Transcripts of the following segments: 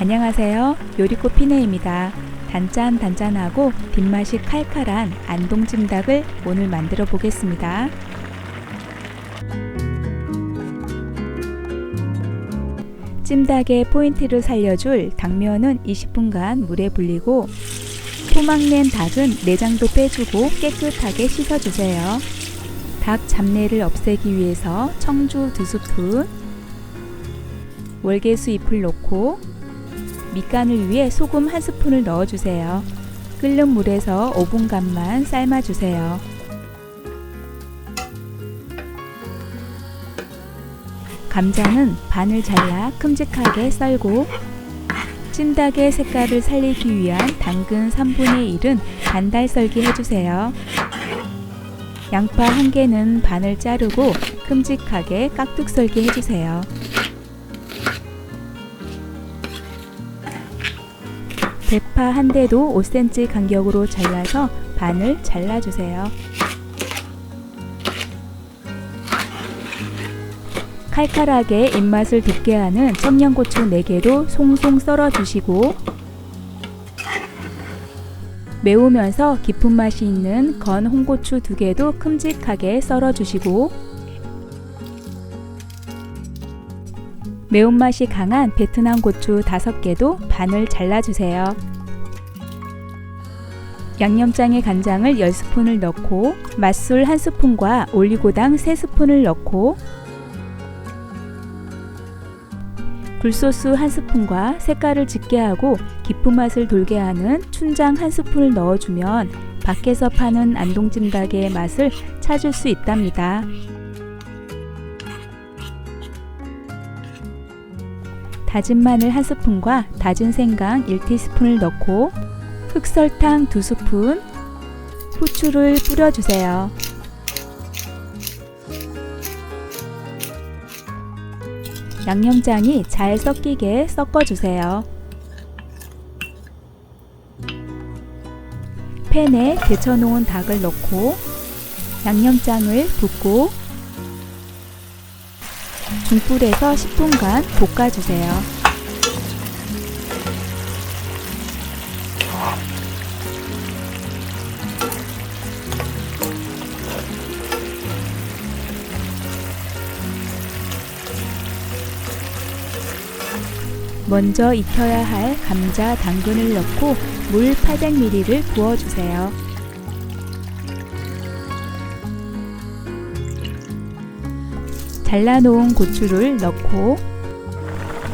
안녕하세요. 요리꽃 피네입니다. 단짠 단짠하고 뒷맛이 칼칼한 안동찜닭을 오늘 만들어 보겠습니다. 찜닭의 포인트를 살려줄 당면은 20분간 물에 불리고 토막낸 닭은 내장도 빼주고 깨끗하게 씻어주세요. 닭 잡내를 없애기 위해서 청주 2스푼, 월계수 잎을 넣고 밑간을 위해 소금 한 스푼을 넣어주세요. 끓는 물에서 5분간만 삶아주세요. 감자는 반을 잘라 큼직하게 썰고 찜닭의 색깔을 살리기 위한 당근 3분의 1은 반달 썰기 해주세요. 양파 한 개는 반을 자르고 큼직하게 깍둑 썰기 해주세요. 대파 한 대도 5cm 간격으로 잘라서 반을 잘라주세요. 칼칼하게 입맛을 돋게 하는 청양고추 4개도 송송 썰어주시고 매우면서 깊은 맛이 있는 건 홍고추 2개도 큼직하게 썰어주시고 매운맛이 강한 베트남 고추 5개도 반을 잘라주세요. 양념장에 간장을 10스푼을 넣고 맛술 1스푼과 올리고당 3스푼을 넣고 굴소스 1스푼과 색깔을 짙게 하고 깊은 맛을 돌게 하는 춘장 1스푼을 넣어주면 밖에서 파는 안동찜닭의 맛을 찾을 수 있답니다. 다진 마늘 1스푼과 다진 생강 1티스푼을 넣고 흑설탕 2스푼, 후추를 뿌려주세요. 양념장이 잘 섞이게 섞어주세요. 팬에 데쳐놓은 닭을 넣고 양념장을 붓고 중불에서 10분간 볶아주세요. 먼저 익혀야 할 감자, 당근을 넣고 물 800ml를 부어주세요. 잘라놓은 고추를 넣고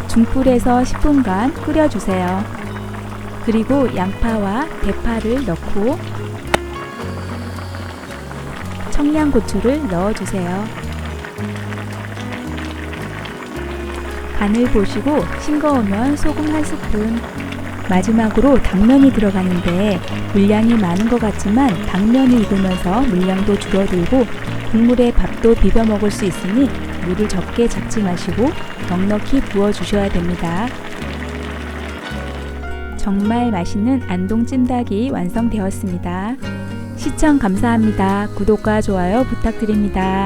중불에서 10분간 끓여주세요. 그리고 양파와 대파를 넣고 청양고추를 넣어주세요. 간을 보시고 싱거우면 소금 한 스푼. 마지막으로 당면이 들어가는데 물량이 많은 것 같지만 당면이 익으면서 물량도 줄어들고 국물에 밥도 비벼 먹을 수 있으니 물을 적게 잡지 마시고 넉넉히 부어 주셔야 됩니다. 정말 맛있는 안동 찜닭이 완성되었습니다. 시청 감사합니다. 구독과 좋아요 부탁드립니다.